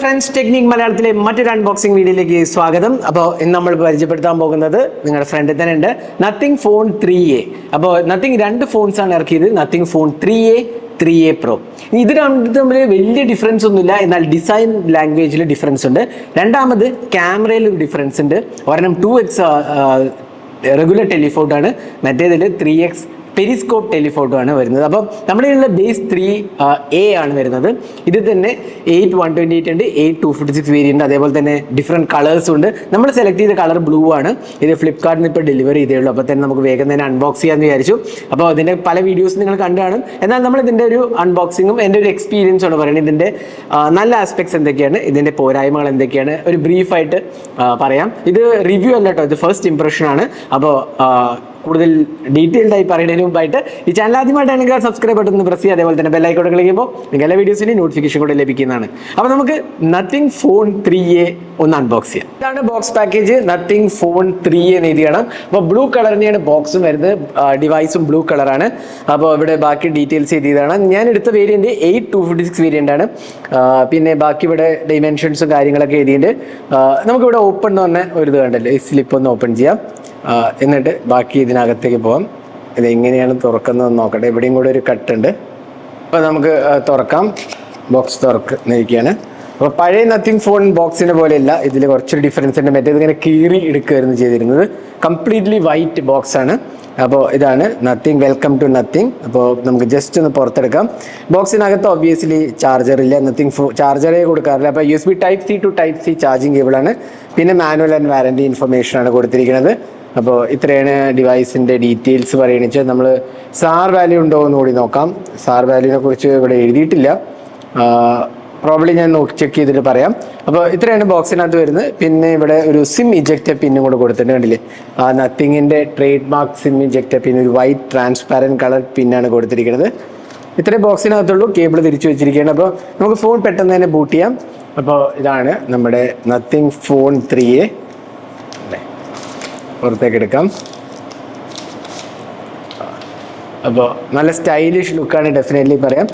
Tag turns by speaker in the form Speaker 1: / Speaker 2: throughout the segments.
Speaker 1: Friends technique മലയാളത്തിലെ മറ്റൊരു unboxing വീഡിയോയിലേക്ക് സ്വാഗതം. അപ്പോൾ ഇന്ന് നമ്മൾ പരിചയപ്പെടുത്താൻ പോകുന്നത് നിങ്ങളുടെ ഫ്രണ്ടിൽ തന്നെ ഉണ്ട്. നത്തിങ് ഫോൺ ത്രീ എ അപ്പോൾ നത്തിങ് രണ്ട് ഫോൺസ് ആണ് ഇറക്കിയത്. Nothing phone three A three A pro ഇത് രണ്ടും തമ്മിൽ വലിയ ഡിഫറൻസ് ഒന്നുമില്ല. എന്നാൽ ഡിസൈൻ ലാംഗ്വേജിൽ ഡിഫറൻസ് ഉണ്ട്. രണ്ടാമത് ക്യാമറയിൽ ഒരു ഡിഫറൻസ് ഉണ്ട്. ഒരെണ്ണം ടു എക്സ് റെഗുലർ ടെലിഫോട്ടോ ആണ്. മറ്റേതിൽ ത്രീ എക്സ് പെരിസ്കോപ്പ് ടെലിഫോട്ടോ ആണ് വരുന്നത്. അപ്പം നമ്മുടെ ഉള്ള ബേസ് ത്രീ എ ആണ് വരുന്നത്. ഇത് തന്നെ എയ്റ്റ് വൺ ട്വന്റി എയ്റ്റ് ഉണ്ട് eight two fifty six variant അതേപോലെ തന്നെ ഡിഫറെന്റ് കളേഴ്സ് ഉണ്ട്. നമ്മൾ സെലക്ട് ചെയ്ത കളർ ബ്ലൂ ആണ്. ഇത് ഫ്ലിപ്കാർട്ടിൽ നിന്ന് ഇപ്പോൾ ഡെലിവറി ചെയ്തേ ഉള്ളൂ. അപ്പോൾ തന്നെ നമുക്ക് വേഗം തന്നെ അൺബോക്സ് ചെയ്യാമെന്ന് വിചാരിച്ചു. അപ്പോൾ അതിന്റെ പല വീഡിയോസ് നിങ്ങൾ കണ്ടാണ് കാണും. എന്നാൽ നമ്മൾ ഇതിന്റെ ഒരു അൺബോക്സിങ്ങും എന്റെ ഒരു എക്സ്പീരിയൻസ് ആണ് പറയുന്നത്. ഇതിന്റെ നല്ല ആസ്പെക്ട്സ് എന്തൊക്കെയാണ് ഇതിന്റെ പോരായ്മകൾ എന്തൊക്കെയാണ് ഒരു ബ്രീഫായിട്ട് പറയാം. ഇത് റിവ്യൂ അല്ല കേട്ടോ ഇത് ഫസ്റ്റ് ഇംപ്രഷൻ ആണ്. അപ്പോൾ കൂടുതൽ ഡീറ്റെയിൽഡ് ആയി പറയുന്നതിന് മുമ്പായിട്ട് ഈ ചാനൽ ആദ്യമായിട്ടാണെങ്കിൽ സബ്സ്ക്രൈബ് ബട്ടൺ പ്രസ് ചെയ്യുക. അതേപോലെ തന്നെ ബെല്ലൈക്കോട്ട് ക്ലിക്കുമ്പോൾ നിങ്ങൾക്ക് എല്ലാ വീഡിയോസിന്റെ നോട്ടിഫിക്കേഷൻ കൂടെ ലഭിക്കുന്നതാണ്. അപ്പോൾ നമുക്ക് നത്തിങ് ഫോൺ ത്രീ എ ഒന്ന് അൺബോക്സ് ചെയ്യാം. ഇതാണ് box package Nothing phone three എന്ന് എഴുതിയാണ്. അപ്പോൾ ബ്ലൂ കളറിനെയാണ് ബോക്സും വരുന്നത്. ഡിവൈസും ബ്ലൂ കളറാണ് അപ്പോൾ ഇവിടെ ബാക്കി ഡീറ്റെയിൽസ് എഴുതിയതാണ്. ഞാൻ എടുത്ത variant eight two fifty six variant ആണ്. പിന്നെ ബാക്കി ഇവിടെ ഡൈമെൻഷൻസും കാര്യങ്ങളൊക്കെ എഴുതിയിട്ടുണ്ട്. നമുക്കിവിടെ ഓപ്പൺ എന്ന് പറഞ്ഞ ഒരു ഇത് കണ്ടല്ലോ. ഈ സ്ലിപ്പ് ഒന്ന് ഓപ്പൺ ചെയ്യാം. എന്നിട്ട് ബാക്കി ഇതിനകത്തേക്ക് പോവാം. ഇത് എങ്ങനെയാണ് തുറക്കുന്നതെന്ന് നോക്കട്ടെ. ഇവിടെയും കൂടെ ഒരു കട്ടുണ്ട്. അപ്പോൾ നമുക്ക് തുറക്കാം. ബോക്സ് തുറക്കുന്നിരിക്കുകയാണ് അപ്പോൾ പഴയ നത്തിങ് ഫോൺ ബോക്സിനെ പോലെയല്ല ഇതിൽ കുറച്ചൊരു ഡിഫറൻസ് ഉണ്ട്. മറ്റേത് ഇങ്ങനെ കീറി എടുക്കുകയായിരുന്നു ചെയ്തിരുന്നത്. കംപ്ലീറ്റ്ലി വൈറ്റ് ബോക്സ് ആണ്. അപ്പോൾ ഇതാണ് നത്തിങ് വെൽക്കം ടു നത്തിങ് അപ്പോൾ നമുക്ക് ജസ്റ്റ് ഒന്ന് പുറത്തെടുക്കാം. ബോക്സിനകത്ത് ഒബ്വിയസ്ലി ചാർജർ ഇല്ല നത്തിങ് ഫോ ചാർജറേ കൊടുക്കാറില്ല. അപ്പോൾ U S B type C to type C charging കേബിളാണ് പിന്നെ മാനുവൽ ആൻഡ് വാറന്റി ഇൻഫർമേഷനാണ് കൊടുത്തിരിക്കുന്നത്. അപ്പോൾ ഇത്രയാണ് ഡിവൈസിന്റെ ഡീറ്റെയിൽസ് പറയുന്നത് വെച്ചാൽ നമ്മൾ സാർ വാല്യൂ ഉണ്ടോ എന്ന് കൂടി നോക്കാം. സാർ വാല്യൂവിനെ കുറിച്ച് ഇവിടെ എഴുതിയിട്ടില്ല. പ്രോബ്ലി ഞാൻ നോക്കി ചെക്ക് ചെയ്തിട്ട് പറയാം. അപ്പോൾ ഇത്രയാണ് ബോക്സിനകത്ത് വരുന്നത്. പിന്നെ ഇവിടെ ഒരു സിം ഇജക്റ്റ് പിന്നും കൂടെ കൊടുത്തിട്ടുണ്ട് കണ്ടില്ലേ? ആ നത്തിങ്ങിന്റെ trade mark SIM eject pin ഒരു വൈറ്റ് ട്രാൻസ്പാരന്റ് കളർ പിന്നാണ് കൊടുത്തിരിക്കുന്നത്. ഇത്രയും ബോക്സിനകത്തുള്ളൂ കേബിൾ തിരിച്ചു വെച്ചിരിക്കുകയാണ്. അപ്പോൾ നമുക്ക് ഫോൺ പെട്ടെന്ന് തന്നെ ബൂട്ട് ചെയ്യാം. അപ്പോൾ ഇതാണ് നമ്മുടെ നത്തിങ് ഫോൺ ത്രീ എ പുറത്തേക്ക് എടുക്കാം. അപ്പോൾ നല്ല സ്റ്റൈലിഷ് ലുക്കാണ് ഡെഫിനറ്റ്ലി പറയാം.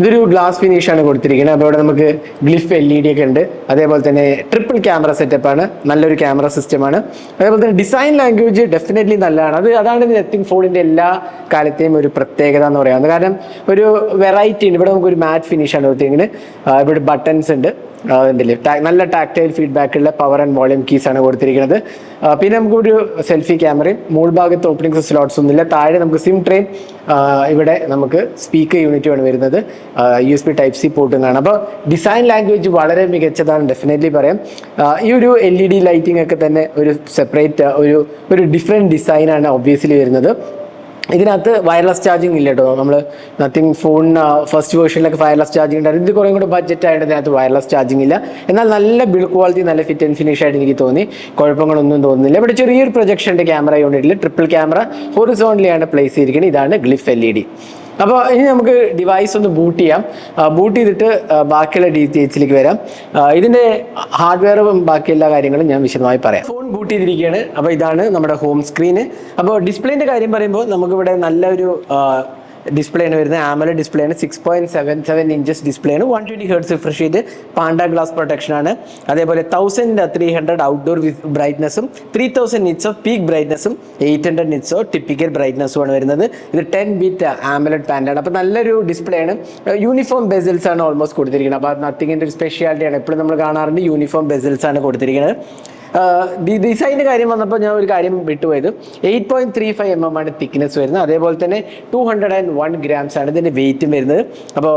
Speaker 1: ഇതൊരു ഗ്ലാസ് ഫിനിഷാണ് കൊടുത്തിരിക്കുന്നത്. അപ്പോൾ ഇവിടെ നമുക്ക് ഗ്ലിഫ് എൽ ഇ ഡി ഒക്കെ ഉണ്ട്. അതേപോലെ തന്നെ ട്രിപ്പിൾ ക്യാമറ സെറ്റപ്പാണ് നല്ലൊരു ക്യാമറ സിസ്റ്റമാണ് അതേപോലെ തന്നെ ഡിസൈൻ ലാംഗ്വേജ് ഡെഫിനറ്റ്ലി നല്ലതാണ്. അത് അതാണ് നെത്തിങ് ഫോണിന്റെ എല്ലാ കാലത്തെയും ഒരു പ്രത്യേകത എന്ന് പറയുന്നത് കാരണം ഒരു വെറൈറ്റി ഉണ്ട്. ഇവിടെ നമുക്കൊരു മാറ്റ് ഫിനിഷാണ് കൊടുത്തിരിക്കുന്നത്. ഇവിടെ ബട്ടൺസ് ഉണ്ട്. നല്ല ടാക്ടൈൽ ഫീഡ്ബാക്ക് ഉള്ള പവർ ആൻഡ് വോളിയം കീസ് ആണ് കൊടുത്തിരിക്കുന്നത്. പിന്നെ നമുക്ക് ഒരു സെൽഫി ക്യാമറയും മൂൾ ഭാഗത്ത് ഓപ്പണിംഗ് സ്ലോട്ട്സ് ഒന്നുമില്ല. താഴെ നമുക്ക് സിം ട്രെയിൻ ഇവിടെ നമുക്ക് സ്പീക്കർ യൂണിറ്റ് ആണ് വരുന്നത്. U S B type C പോർട്ടും കാണാം അപ്പോൾ ഡിസൈൻ ലാംഗ്വേജ് വളരെ മികച്ചതാണ് ഡെഫിനറ്റ്ലി പറയാം. ഈ ഒരു എൽ ഇ ഡി ലൈറ്റിംഗ് ഒക്കെ തന്നെ ഒരു സെപ്പറേറ്റ് ഒരു ഒരു ഡിഫറെന്റ് ഡിസൈനാണ് ഒബ്വിയസ്ലി വരുന്നത്. ഇതിനകത്ത് വയർലെസ് ചാർജിങ് ഇല്ല കേട്ടോ നമ്മൾ നത്തിങ് ഫോണിന് ഫസ്റ്റ് വേർഷനിലൊക്കെ വയർലെസ് ചാർജിങ് ഉണ്ടായിരുന്നു ഇത് കുറേ കൂടെ ബഡ്ജറ്റ് ആയിട്ട് ഇതിനകത്ത് വയർലെസ് ചാർജിങ് ഇല്ല. എന്നാൽ നല്ല ബിൽഡ് ക്വാളിറ്റി നല്ല ഫിറ്റ് ആൻഡ് ഫിനിഷ് ആയിട്ട് എനിക്ക് തോന്നി. കുഴപ്പങ്ങളൊന്നും തോന്നുന്നില്ല. ഇവിടെ ചെറിയൊരു പ്രൊജക്ഷന്റെ ക്യാമറ യൂണിറ്റിൽ ട്രിപ്പിൾ ക്യാമറ ഹോറിസോണിലാണ് പ്ലേസ് ചെയ്തിരിക്കുന്നത് ഇതാണ് ഗ്ലിഫ് എൽ ഇ ഡി അപ്പോൾ ഇനി നമുക്ക് ഡിവൈസ് ഒന്ന് ബൂട്ട് ചെയ്യാം. ബൂട്ട് ചെയ്തിട്ട് ബാക്കിയുള്ള ഡീറ്റെയിൽസിലേക്ക് വരാം. ഇതിന്റെ ഹാർഡ്വെയറും ബാക്കി എല്ലാ കാര്യങ്ങളും ഞാൻ വിശദമായി പറയാം. ഫോൺ ബൂട്ട് ചെയ്തിരിക്കുകയാണ്. അപ്പോൾ ഇതാണ് നമ്മുടെ ഹോം സ്ക്രീന് അപ്പോൾ ഡിസ്പ്ലേന്റെ കാര്യം പറയുമ്പോൾ നമുക്കിവിടെ നല്ലൊരു ഡിസ്പ്ലേ ആണ് വരുന്നത് ആമല ഡിസ്പ്ലേ ആണ്. Six point seven seven inches display ആണ്. വൺ ട്വന്റി ഹെർട്സ് റിഫ്രഷ് ചെയ്ത് പാണ്ട ഗ്ലാസ് പ്രൊട്ടക്ഷൻ ആണ്. അതേപോലെ thousand three hundred outdoor ബ്രൈറ്റ്നസ്സും three thousand nits of peak ബ്രൈറ്റ്നസ്സും eight hundred nits of typical ബ്രൈറ്റ്നസ്സും ആണ് വരുന്നത്. ഇത് ടെൻ ബിറ്റ് ആമലഡ് പാൻഡാണ് അപ്പോൾ നല്ലൊരു ഡിസ്പ്ലേ ആണ്. യൂണിഫോം ബെസിൽസ് ആണ് ഓൾമോസ്റ്റ് കൊടുത്തിരിക്കുന്നത്. അപ്പോൾ നത്തിങ്ങിന്റെ ഒരു സ്പെഷ്യാലിറ്റിയാണ് എപ്പോഴും നമ്മൾ കാണാറുണ്ട് യൂണിഫോം ബെസിൽസ് ആണ് കൊടുത്തിരിക്കുന്നത്. ഡിസൈന്റെ കാര്യം വന്നപ്പോൾ ഞാൻ ഒരു കാര്യം വിട്ടുപോയത്. Eight point three five M M ആണ് തിക്നെസ് വരുന്നത്. അതേപോലെ തന്നെ two hundred and one grams ആണ് ഇതിന്റെ വെയിറ്റും വരുന്നത്. അപ്പോൾ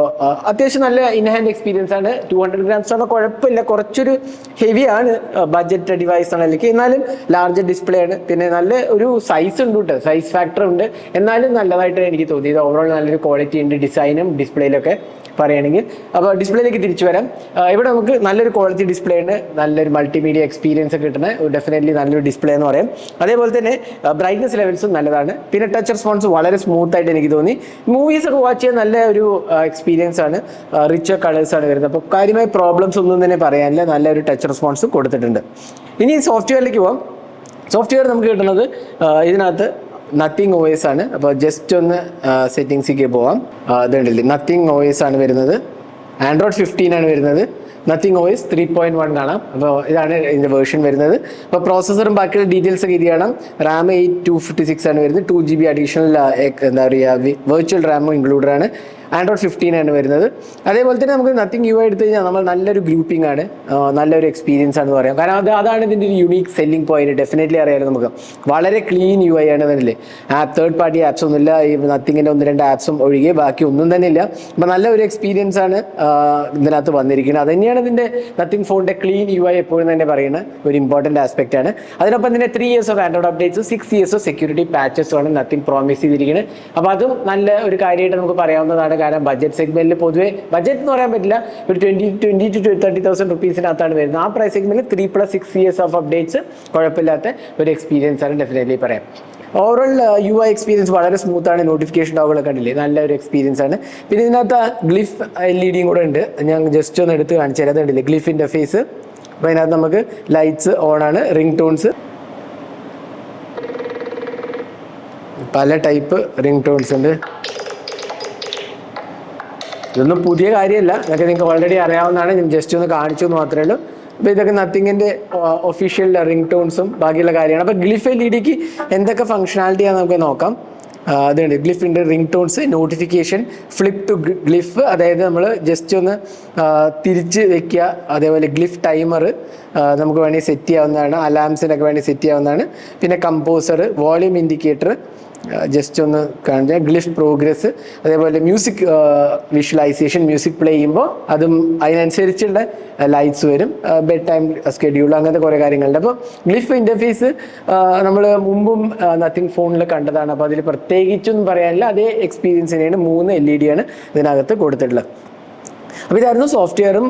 Speaker 1: അത്യാവശ്യം നല്ല ഇൻഹാൻഡ് എക്സ്പീരിയൻസ് ആണ്. ടു ഹൺഡ്രഡ് ഗ്രാംസ് ആണ് കുഴപ്പമില്ല. കുറച്ചൊരു ഹെവി ആണ് ബഡ്ജറ്റ് ഡിവൈസ് ആണ്. അല്ലെങ്കിൽ എന്നാലും ലാർജ് ഡിസ്പ്ലേ ആണ്. പിന്നെ നല്ല ഒരു സൈസ് ഉണ്ട് കേട്ടോ. സൈസ് ഫാക്ടർ ഉണ്ട്. എന്നാലും നല്ലതായിട്ട് എനിക്ക് തോന്നിയത്. ഓവറോൾ നല്ലൊരു ക്വാളിറ്റി ഉണ്ട് ഡിസൈനും ഡിസ്പ്ലേയിലൊക്കെ പറയുകയാണെങ്കിൽ അപ്പോൾ ഡിസ്പ്ലേയിലേക്ക് തിരിച്ചു വരാം. ഇവിടെ നമുക്ക് നല്ലൊരു ക്വാളിറ്റി ഡിസ്പ്ലേ ഉണ്ട്. നല്ലൊരു മൾട്ടിമീഡിയ എക്സ്പീരിയൻസ് ഒക്കെ കിട്ടുന്ന ഡെഫിനറ്റ്ലി നല്ലൊരു ഡിസ്പ്ലേ എന്ന് പറയാം. അതേപോലെ തന്നെ ബ്രൈറ്റ്നസ് ലെവൽസും നല്ലതാണ്. പിന്നെ ടച്ച് റെസ്പോൺസ് വളരെ സ്മൂത്ത് ആയിട്ട് എനിക്ക് തോന്നി. മൂവീസ് ഒക്കെ വാച്ച് ചെയ്യാൻ നല്ല ഒരു എക്സ്പീരിയൻസ് ആണ്. റിച്ച് കളേഴ്സ് ആണ് വരുന്നത്. അപ്പോൾ കാര്യമായ പ്രോബ്ലംസ് ഒന്നും തന്നെ പറയാനില്ല. നല്ലൊരു ടച്ച് റെസ്പോൺസ് കൊടുത്തിട്ടുണ്ട്. ഇനി സോഫ്റ്റ്വെയറിലേക്ക് പോകാം സോഫ്റ്റ്വെയർ നമുക്ക് കിട്ടുന്നത് ഇതിനകത്ത് നത്തിങ് ഒ എസ് ആണ്. അപ്പോൾ ജസ്റ്റ് ഒന്ന് സെറ്റിങ്സിലേക്ക് പോവാം. അതുണ്ടല്ലേ നത്തിങ് ഒ എസ് ആണ് വരുന്നത്. ആൻഡ്രോയിഡ് ഫിഫ്റ്റീൻ ആണ് വരുന്നത്. Nothing O S three point one കാണാം. അപ്പോൾ ഇതാണ് ഇതിന്റെ വേർഷൻ വരുന്നത്. അപ്പോൾ പ്രോസസ്സറും ബാക്കിയുള്ള ഡീറ്റെയിൽസ് ഒക്കെ ഇത് കാണാം. RAM eight two fifty six ആണ് വരുന്നത്. ടു ജി ബി അഡീഷണൽ എന്താ പറയുക വെർച്വൽ റാമും ഇൻക്ലൂഡഡ് ആണ്. ആൻഡ്രോയിഡ് ഫിഫ്റ്റീൻ ആണ് വരുന്നത്. അതേപോലെ തന്നെ നമുക്ക് നത്തിങ് യു എടുത്തു കഴിഞ്ഞാൽ നമ്മൾ നല്ലൊരു ഗ്രൂപ്പിംഗ് ആണ്. നല്ലൊരു എക്സ്പീരിയൻസ് ആണെന്ന് പറയാം. കാരണം അത് അതാണ് ഇതിന്റെ ഒരു യുണീക്ക് സെല്ലിംഗ് പോയിന്റ് ഡെഫിനറ്റ്ലി അറിയാലോ നമുക്ക്. വളരെ ക്ലീൻ യു ഐ ആണ് ഇതിൽ ആ തേർഡ് പാർട്ടി ആപ്സ് ഒന്നുമില്ല. ഈ നത്തിങ്ങിന്റെ ഒന്ന് രണ്ട് ആപ്സും ഒഴികെ ബാക്കി ഒന്നും തന്നെ ഇല്ല. അപ്പം നല്ല ഒരു എക്സ്പീരിയൻസ് ആണ് ഇതിനകത്ത് വന്നിരിക്കുന്നത്. അത് തന്നെയാണ് ഇതിന്റെ നത്തിങ് ഫോണിന്റെ ക്ലീൻ യു ഐ എപ്പോഴും തന്നെ പറയുന്ന ഒരു ഇമ്പോർട്ടന്റ് ആസ്പെക്റ്റ് ആണ്. അതിനൊപ്പം തന്നെ three years of Android updates six years of security patches ആണ് നത്തിങ് പ്രോമിസ് ചെയ്തിരിക്കുന്നത്. അപ്പോൾ അതും നല്ല ഒരു കാര്യമായിട്ട് നമുക്ക് പറയാവുന്നതാണ്. കാരണം ബഡ്ജറ്റ് സെഗ്മെന്റിൽ പൊതുവെ ബഡ്ജറ്റ് എന്ന് പറയാൻ പറ്റില്ല. ഒരു twenty twenty to thirty thousand റുപ്പീസിനകത്താണ് വരുന്നത്. ആ പ്രൈസ് സെഗ്മെന്റിൽ three plus six years of updates കുഴപ്പമില്ലാത്ത ഒരു എക്സ്പീരിയൻസ് ആണ് ഡെഫിനറ്റ്ലി പറയാം. ഓവറോൾ യു ഐ എക്സ്പീരിയൻസ് വളരെ സ്മൂത്ത് ആണ്. നോട്ടിഫിക്കേഷൻ ഡോകളൊക്കെ കണ്ടില്ലേ? നല്ല ഒരു എക്സ്പീരിയൻസ് ആണ്. പിന്നെ ഇതിനകത്ത് ഗ്ലിഫ് എൽ ഇ ഡിയും കൂടെ ഉണ്ട്. ഞാൻ ജസ്റ്റ് ഒന്ന് എടുത്ത് കാണിച്ചു തരാം. കണ്ടില്ലേ ഗ്ലിഫ് ഇന്റർഫേസ് അപ്പോൾ അതിനകത്ത് നമുക്ക് ലൈറ്റ്സ് ഓൺ ആണ് റിംഗ് ടോൺസ് പല ടൈപ്പ് റിംഗ് ടോൺസ് ഉണ്ട്. ഇതൊന്നും പുതിയ കാര്യമല്ല. ഇതൊക്കെ നിങ്ങൾക്ക് ഓൾറെഡി അറിയാവുന്നതാണ്. ഞാൻ ജസ്റ്റ് ഒന്ന് കാണിച്ചു എന്ന് മാത്രമേ ഉള്ളൂ. അപ്പോൾ ഇതൊക്കെ നത്തിങ്ങിന്റെ ഒഫീഷ്യൽ റിംഗ് ടോൺസും ബാക്കിയുള്ള കാര്യമാണ് അപ്പോൾ ഗ്ലിഫ് എൽ ഇ ഡിക്ക് എന്തൊക്കെ ഫംഗ്ഷനാലിറ്റി ആണ് നമുക്ക് നോക്കാം. അതുണ്ട് ഗ്ലിഫിന്റെ ring tones notification flip to glyph അതായത് നമ്മൾ ജസ്റ്റ് ഒന്ന് തിരിച്ച് വെക്കുക. അതേപോലെ ഗ്ലിഫ് ടൈമർ നമുക്ക് വേണമെങ്കിൽ സെറ്റ് ചെയ്യാവുന്നതാണ്. അലാംസിനൊക്കെ വേണ്ടി സെറ്റ് ചെയ്യാവുന്നതാണ്. പിന്നെ കമ്പോസർ വോളിയം ഇൻഡിക്കേറ്റർ ജസ്റ്റ് ഒന്ന് കാണിച്ചാൽ ഗ്ലിഫ് പ്രോഗ്രസ് അതേപോലെ മ്യൂസിക് വിഷ്വലൈസേഷൻ മ്യൂസിക് പ്ലേ ചെയ്യുമ്പോൾ അതും അതിനനുസരിച്ചുള്ള ലൈറ്റ്സ് വരും. ബെഡ് ടൈം സ്കെഡ്യൂൾ അങ്ങനത്തെ കുറേ കാര്യങ്ങളുണ്ട്. അപ്പോൾ ഗ്ലിഫ് ഇന്റർഫേസ് നമ്മൾ മുമ്പും നത്തിങ് ഫോണിൽ കണ്ടതാണ്. അപ്പോൾ അതിൽ പ്രത്യേകിച്ചൊന്നും പറയാനില്ല. അതേ എക്സ്പീരിയൻസ് തന്നെയാണ് മൂന്ന് എൽ ഇ ഡി ആണ് ഇതിനകത്ത് കൊടുത്തിട്ടുള്ളത്. അപ്പോൾ ഇതായിരുന്നു സോഫ്റ്റ്വെയറും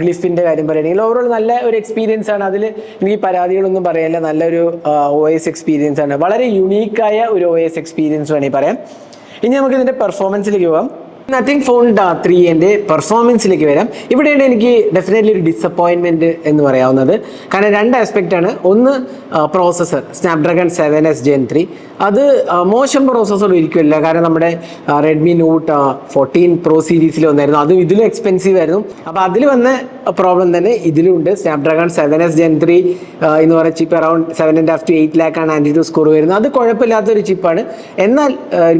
Speaker 1: ഗ്ലിഫിന്റെ കാര്യം പറയുകയാണെങ്കിൽ ഓവറോൾ നല്ല ഒരു എക്സ്പീരിയൻസ് ആണ്. അതിൽ എനിക്ക് പരാതികളൊന്നും പറയാനില്ല. നല്ലൊരു ഒ എസ് എക്സ്പീരിയൻസ് ആണ്. വളരെ യുണീക്കായ ഒരു ഒ എസ് എക്സ്പീരിയൻസ് വേണമെങ്കിൽ പറയാം. ഇനി നമുക്ക് ഇതിന്റെ പെർഫോമൻസിലേക്ക് പോകാം നത്തിങ് ഫോൺ ത്രീന്റെ പെർഫോമൻസിലേക്ക് വരാം. ഇവിടെയാണ് എനിക്ക് ഡെഫിനറ്റ്ലി ഒരു ഡിസപ്പോയിൻമെന്റ് എന്ന് പറയാവുന്നത്. കാരണം രണ്ട് ആസ്പെക്റ്റ് ആണ്. ഒന്ന് processor Snapdragon seven S gen three അത് മോശം പ്രോസസ്സർ ഇരിക്കുമല്ല കാരണം നമ്മുടെ റെഡ്മി നോട്ട് ഫോർട്ടീൻ പ്രോ സീരീസിൽ വന്നായിരുന്നു. അതും ഇതിലും എക്സ്പെൻസീവ് ആയിരുന്നു. അപ്പോൾ അതിൽ വന്ന പ്രോബ്ലം തന്നെ ഇതിലും ഉണ്ട്. Snapdragon seven S gen three എന്ന് പറയുന്ന chip around seven and half to eight lakh ആണ് ആന്റി ടു സ്കോർ വരുന്നത്. അത് കുഴപ്പമില്ലാത്തൊരു ചിപ്പാണ് എന്നാൽ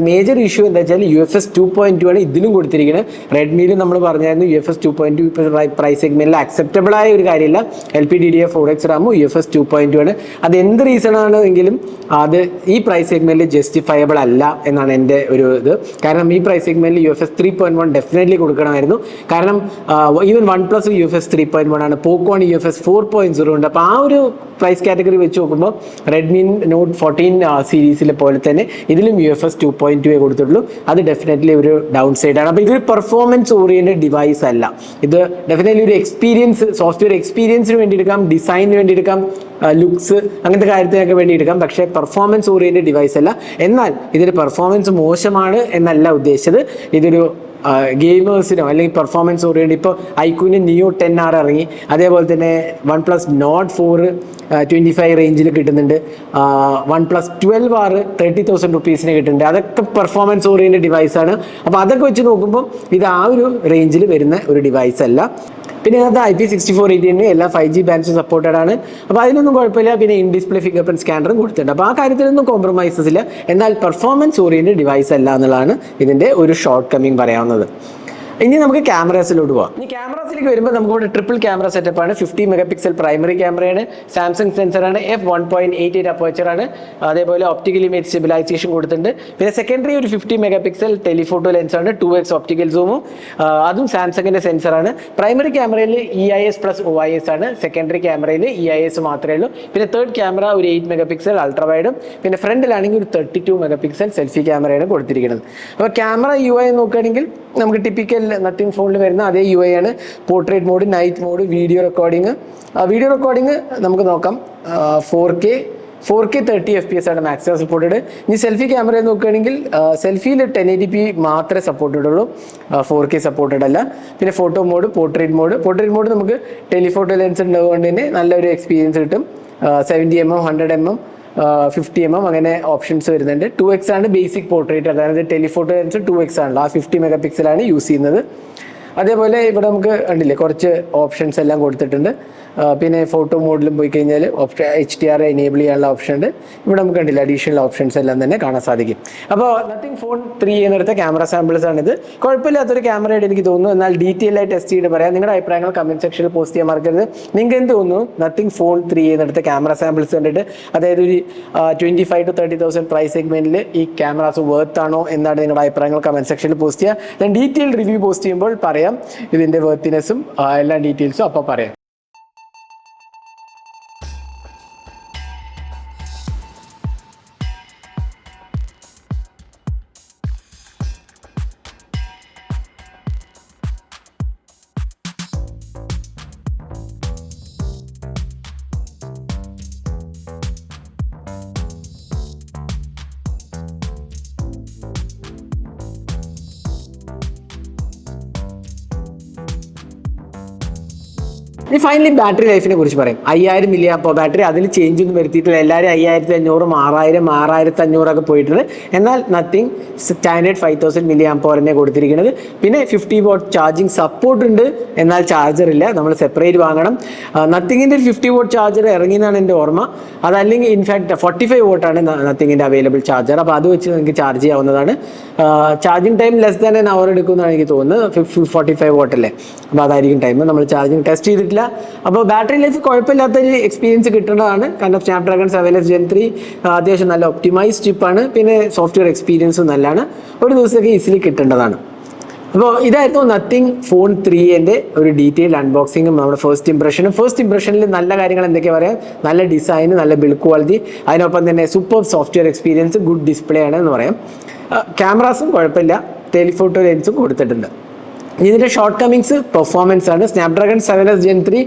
Speaker 1: മേജർ ഇഷ്യൂ എന്താ വെച്ചാൽ U F S two point two ആണ്. ഇതിലും കൊടുത്തിരിക്കുന്നത് റെഡ്മിയിൽ നമ്മൾ പറഞ്ഞായിരുന്നു U F S two point two price സെഗ്മെന്റിൽ അക്സെപ്റ്റബിൾ ആയ ഒരു കാര്യമില്ല. L P D D F four X റാമും U F S two point two ആണ്. അത് എന്ത് റീസൺ ആണെങ്കിലും അത് ഈ പ്രൈസ് സെഗ്മെന്റിൽ ജസ്റ്റിഫയബിൾ അല്ല എന്നാണ് എന്റെ ഒരു ഇത്. കാരണം ഈ പ്രൈസ് സെഗ്മെന്റിൽ U F S three point one definitely കൊടുക്കണമായിരുന്നു. കാരണം even one plus U F S three point one ആണ്. പോക്കോൺ U F S four point zero ഉണ്ട്. അപ്പോൾ ആ ഒരു പ്രൈസ് കാറ്റഗറി വെച്ച് നോക്കുമ്പോൾ റെഡ്മി നോട്ട് ഫോർട്ടീൻ സീരീസിലെ പോലെ തന്നെ ഇതിലും U F S two point two കൊടുത്തിട്ടുള്ളൂ. അത് ഡെഫിനറ്റ്ലി ഒരു ഡൗൺ സൈഡ് ആണ് അപ്പോൾ ഇതൊരു പെർഫോമൻസ് ഓറിയന്റഡ് ഡിവൈസ് അല്ല. ഇത് ഡെഫിനറ്റ്ലി ഒരു എക്സ്പീരിയൻസ് സോഫ്റ്റ്വെയർ എക്സ്പീരിയൻസിന് വേണ്ടി എടുക്കാം ഡിസൈനിന് വേണ്ടി എടുക്കാം ലുക്സ് അങ്ങനത്തെ കാര്യത്തിനൊക്കെ വേണ്ടി എടുക്കാം പക്ഷേ പെർഫോമൻസ് ഓറിയന്റഡ് ഡിവൈസ് അല്ല. എന്നാൽ ഇതിന്റെ പെർഫോമൻസ് മോശമാണ് എന്നല്ല ഉദ്ദേശിച്ചത്. ഇതൊരു ഗെയിമേഴ്സിനോ അല്ലെങ്കിൽ പെർഫോമൻസ് ഓറിയന്റ് ഇപ്പോൾ ഐക്യൂന് നിയോ ടെൻ ആർ ഇറങ്ങി. അതേപോലെ തന്നെ one plus Nord four twenty five റേഞ്ചിൽ കിട്ടുന്നുണ്ട്. One plus twelve R thirty thousand റുപ്പീസിന് കിട്ടുന്നുണ്ട്. അതൊക്കെ പെർഫോമൻസ് ഓറിയന്റ് ഡിവൈസാണ് അപ്പോൾ അതൊക്കെ വെച്ച് നോക്കുമ്പോൾ ഇത് ആ ഒരു റേഞ്ചിൽ വരുന്ന ഒരു ഡിവൈസ് അല്ല. പിന്നെ ഇന്നത്തെ ഐ പി സിക്സ്റ്റി ഫോർ എയ്റ്റീന് എല്ലാ ഫൈവ് ജി ബാൻഡ്സും സപ്പോർട്ടഡ് ആണ്. അപ്പോൾ അതിനൊന്നും കുഴപ്പമില്ല. പിന്നെ ഇൻ ഡിസ്പ്ലേ ഫിംഗർ പ്രിന്റ് സ്കാനറും കൊടുത്തിട്ടുണ്ട്. അപ്പോൾ ആ കാര്യത്തിലൊന്നും കോംപ്രമൈസസ് ഇല്ല. എന്നാൽ പെർഫോമൻസ് ഓറിയന്റഡ് ഡിവൈസ് അല്ല എന്നുള്ളതാണ് ഇതിന്റെ ഒരു ഷോർട്ട് കമ്മിങ് പറയാവുന്നത്. ഇനി നമുക്ക് ക്യാമറാസിലോട്ട് പോകാം ഇനി ക്യാമറാസിലേക്ക് വരുമ്പോൾ നമുക്ക് ഇവിടെ ട്രിപ്പിൾ ക്യാമറ സെറ്റപ്പ് ആണ്. ഫിഫ്റ്റി മെഗാ പിക്സൽ പ്രൈമറി ക്യാമറയാണ് Samsung സെൻസറാണ് F one point eight eight അപ്പോച്ചറാണ് അതേപോലെ ഒപ്റ്റിക്കൽ ഇമേജ് സ്റ്റെബിലൈസേഷൻ കൊടുത്തിട്ടുണ്ട്. പിന്നെ സെക്കൻഡറി ഒരു ഫിഫ്റ്റി മെഗാ പിക്സൽ ടെലിഫോട്ടോ ലെൻസാണ് ടു എക്സ് ഒപ്റ്റിക്കൽ സൂമും അതും സാംസങ്ങിന്റെ സെൻസറാണ് പ്രൈമറി ക്യാമറയിൽ E I S plus O I S ആണ്. സെക്കൻഡറി ക്യാമറയിൽ ഇ ഐ എസ് മാത്രമേ ഉള്ളൂ. പിന്നെ തേർഡ് ക്യാമറ ഒരു എയ്റ്റ് മെഗാ പിക്സൽ അൾട്രാ വൈഡും പിന്നെ ഫ്രണ്ടിലാണെങ്കിൽ ഒരു thirty two megapixel selfie ക്യാമറയാണ് കൊടുത്തിരിക്കുന്നത് അപ്പോൾ ക്യാമറ യു ഐ നോക്കുകയാണെങ്കിൽ നമുക്ക് ടിപ്പിക്കൽ നത്തിങ് ഫോണിൽ വരുന്ന അതേ യു ഐ ആണ്. Portrait mode night mode video recording video recording നമുക്ക് നോക്കാം. Four K four K thirty F P S ആണ് മാക്സിമം സപ്പോർട്ടഡ് ഇനി സെൽഫി ക്യാമറ നോക്കുകയാണെങ്കിൽ സെൽഫിയിൽ ടെൻ എയ്റ്റി പി മാത്രമേ സപ്പോർട്ടഡ് ഉള്ളൂ. ഫോർ കെ സപ്പോർട്ടഡ് അല്ല. പിന്നെ photo mode portrait mode portrait mode നമുക്ക് ടെലിഫോട്ടോ ലെൻസ് ഉണ്ടാവുകൊണ്ട് തന്നെ നല്ലൊരു എക്സ്പീരിയൻസ് കിട്ടും. Seventy M M hundred M M fifty M M അങ്ങനെ ഓപ്ഷൻസ് വരുന്നുണ്ട്. ടു എക്സ് ആണ് ബേസിക് പോർട്രേറ്റ് അതായത് ടെലിഫോട്ടോ ലെൻസ് ടു എക്സ് ആണല്ലോ ആ ഫിഫ്റ്റി മെഗാ പിക്സലാണ് യൂസ് ചെയ്യുന്നത്. അതേപോലെ ഇവിടെ നമുക്ക് കണ്ടില്ലേ കുറച്ച് ഓപ്ഷൻസ് എല്ലാം കൊടുത്തിട്ടുണ്ട്. പിന്നെ ഫോട്ടോ മോഡിലും പോയി കഴിഞ്ഞാൽ option H D R enable ചെയ്യാനുള്ള ഓപ്ഷൻ ഉണ്ട്. ഇവിടെ നമുക്ക് കണ്ടില്ല അഡീഷണൽ ഓപ്ഷൻസ് എല്ലാം തന്നെ കാണാൻ സാധിക്കും. അപ്പോൾ നത്തിങ് ഫോൺ ത്രീ എന്നെടുത്ത ക്യാമറ സാമ്പിൾസ് ആണിത്. കുഴപ്പമില്ലാത്തൊരു ക്യാമറയായിട്ട് എനിക്ക് തോന്നുന്നു. എന്നാൽ ഡീറ്റെയിൽ ആയി ടെസ്റ്റ് ചെയ്ത് പറയാം. നിങ്ങളുടെ അഭിപ്രായങ്ങൾ കമന്റ് സെക്ഷനിൽ പോസ്റ്റ് ചെയ്യാൻ മറക്കരുത്. നിങ്ങൾക്ക് എന്ത് തോന്നുന്നു? നത്തിങ് ഫോൺ ത്രീ എന്നെടുത്ത ക്യാമറ സാമ്പിൾസ് കണ്ടിട്ട് അതായത് ഒരു twenty five two thirty thousand price സെഗ്മെന്റിൽ ഈ ക്യാമറാസ് വർത്ത് ആണോ എന്നാണ് നിങ്ങളുടെ അഭിപ്രായങ്ങൾ കമന്റ് സെക്ഷനിൽ പോസ്റ്റ് ചെയ്യുക. ഞാൻ ഡീറ്റെയിൽ റിവ്യൂ പോസ്റ്റ് ചെയ്യുമ്പോൾ പറയാം ഇതിന്റെ വർത്തിനെസ്സും എല്ലാ ഡീറ്റെയിൽസും അപ്പോൾ പറയാം. ഇനി ഫൈനലി ബാറ്ററി ലൈഫിനെ കുറിച്ച് പറയും. അയ്യായിരം മില്ലി അപ്പോൾ ബാറ്ററി അതിൽ ചേഞ്ച് ഒന്നും വരുത്തിയിട്ടില്ല. എല്ലാവരും അയ്യായിരത്തി അഞ്ഞൂറും ആറായിരം ആറായിരത്തി അഞ്ഞൂറൊക്കെ പോയിട്ടുണ്ട്. എന്നാൽ നത്തിങ് സ്റ്റാൻഡേർഡ് ഫൈവ് തൗസൻഡ് മില്ലി ആമ്പോറിനെ കൊടുത്തിരിക്കുന്നത്. പിന്നെ ഫിഫ്റ്റി വോട്ട് ചാർജിങ് സപ്പോർട്ട് ഉണ്ട്. എന്നാൽ ചാർജർ ഇല്ല. നമ്മൾ സെപ്പറേറ്റ് വാങ്ങണം. നത്തിങ്ങിന്റെ ഒരു ഫിഫ്റ്റി വോട്ട് ചാർജർ ഇറങ്ങിയെന്നാണ് എന്റെ ഓർമ്മ. അതല്ലെങ്കിൽ ഇൻഫാക്ട് ഫോർട്ടി ഫൈവ് വോട്ടാണ് നത്തിങ്ങിന്റെ അവൈലബിൾ ചാർജർ അപ്പോൾ അത് വെച്ച് നിങ്ങൾക്ക് ചാർജ് ചെയ്യാവുന്നതാണ്. Charging time less than an hour എടുക്കുമെന്നാണ് എനിക്ക് തോന്നുന്നത്. ഫോർട്ടി ഫൈവ് വോട്ടല്ലേ അപ്പോൾ അതായിരിക്കും ടൈം നമ്മൾ ചാർജിങ് ടെസ്റ്റ് ചെയ്തിട്ടില്ല. അപ്പോൾ ബാറ്ററി ലൈഫ് കുഴപ്പമില്ലാത്തൊരു എക്സ്പീരിയൻസ് കിട്ടുന്നതാണ്. കാരണം Snapdragon seven S Gen three അത്യാവശ്യം നല്ല ഒപ്റ്റിമൈസ് ചിപ്പാണ് പിന്നെ സോഫ്റ്റ്വെയർ എക്സ്പീരിയൻസും നല്ലതാണ്. ഒരു ദിവസമൊക്കെ ഈസിലി കിട്ടേണ്ടതാണ്. അപ്പോൾ ഇതായിരുന്നു നത്തിങ് ഫോൺ ത്രീന്റെ ഒരു ഡീറ്റെയിൽ അൺബോക്സിങ്ങും നമ്മുടെ ഫസ്റ്റ് ഇംപ്രഷനും ഫസ്റ്റ് ഇംപ്രഷനിൽ നല്ല കാര്യങ്ങൾ എന്തൊക്കെയാണ് പറയാം? നല്ല ഡിസൈൻ നല്ല ബിൽഡ് ക്വാളിറ്റി അതിനൊപ്പം തന്നെ super software experience good display ആണ് എന്ന് പറയാം. ക്യാമറാസും കുഴപ്പമില്ല. ടെലിഫോട്ടോ ലെൻസും കൊടുത്തിട്ടുണ്ട്. ഇതിന്റെ ഷോർട്ട് കമ്മിങ്സ് പെർഫോമൻസ് ആണ്. Snapdragon seven S Gen three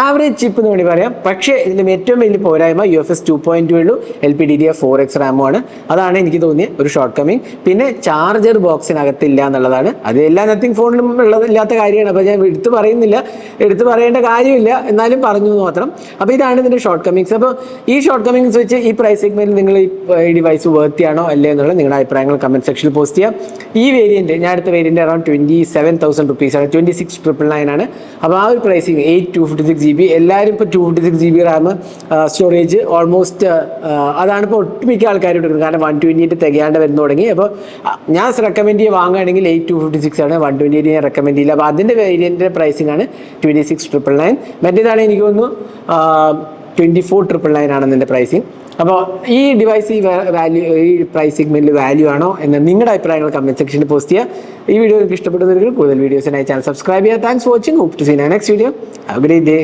Speaker 1: average chip എന്ന് വേണ്ടി പറയാം. പക്ഷേ ഇതിലും ഏറ്റവും വലിയ പോരായ്മ U F S two point ഉള്ളൂ. L P D D F four X റാമുമാണ് അതാണ് എനിക്ക് തോന്നിയ ഒരു ഷോർട്ട് കമ്മിങ് പിന്നെ ചാർജർ ബോക്സിനകത്തില്ല എന്നുള്ളതാണ്. അത് എല്ലാ നത്തിങ് ഫോണിലും ഉള്ളത് ഇല്ലാത്ത കാര്യമാണ്. അപ്പോൾ ഞാൻ എടുത്തു പറയുന്നില്ല. എടുത്തു പറയേണ്ട കാര്യമില്ല. എന്നാലും പറഞ്ഞു എന്ന് മാത്രം. അപ്പോൾ ഇതാണ് ഇതിന്റെ ഷോർട്ട് കമ്മിങ്സ് അപ്പോൾ ഈ ഷോർട്ട് കമ്മിങ്സ് വെച്ച് ഈ പ്രൈസ് സെഗ്മെന്റിൽ നിങ്ങൾ ഈ ഡിവൈസ് വേർത്തിയാണോ അല്ലേ എന്നുള്ളത് നിങ്ങളുടെ അഭിപ്രായങ്ങൾ കമന്റ് സെക്ഷനിൽ പോസ്റ്റ് ചെയ്യാം. ഈ വേരിയന്റ് ഞാൻ അടുത്ത variant around twenty seven thousand rupees ആണ്. ട്വന്റി സിക്സ് ട്രിപ്പിൾ നയൻ ആണ്. അപ്പോൾ ആ ഒരു pricing eight two fifty six G B എല്ലാവരും ഇപ്പോൾ two fifty six G B RAM storage almost അതാണ് ഇപ്പോൾ ഒട്ടുമിക്ക ആൾക്കാരും എടുക്കുന്നത്. കാരണം വൺ ട്വന്റി എയ്റ്റ് തികയാണ്ട് വരുന്നു തുടങ്ങി. അപ്പോൾ ഞാൻ റെക്കമെൻഡ് ചെയ്യുക വാങ്ങുകയാണെങ്കിൽ എയ്റ്റ് ടു ഫിഫ്റ്റി സിക്സ് ആണ്. വൺ ട്വന്റി എയ്റ്റ് ഞാൻ റെക്കമെൻഡ് ചെയ്യില്ല. അപ്പോൾ അതിന്റെ വേരിയന്റെ പ്രൈസിംഗ് ആണ് ട്വന്റി സിക്സ് ട്രിപ്പിൾ നയൻ മറ്റേതാണ് എനിക്ക് തോന്നുന്നു ട്വന്റി ഫോർ ട്രിപ്പിൾ നയൻ ആണ് ഇതിന്റെ പ്രൈസിങ് അപ്പോൾ ഈ ഡിവൈസ് ഈ വാല്യൂ ഈ പ്രൈസ് സെഗ്മെന്റിൽ വാല്യൂ ആണോ എന്ന് നിങ്ങളുടെ അഭിപ്രായങ്ങൾ കമന്റ് സെക്ഷനിൽ പോസ്റ്റ് ചെയ്യുക. ഈ വീഡിയോ നിങ്ങൾക്ക് ഇഷ്ടപ്പെട്ടവർക്ക് കൂടുതൽ വീഡിയോസിനായി ചാനൽ സബ്സ്ക്രൈബ് ചെയ്യുക. Thanks for watching hope to see next video great day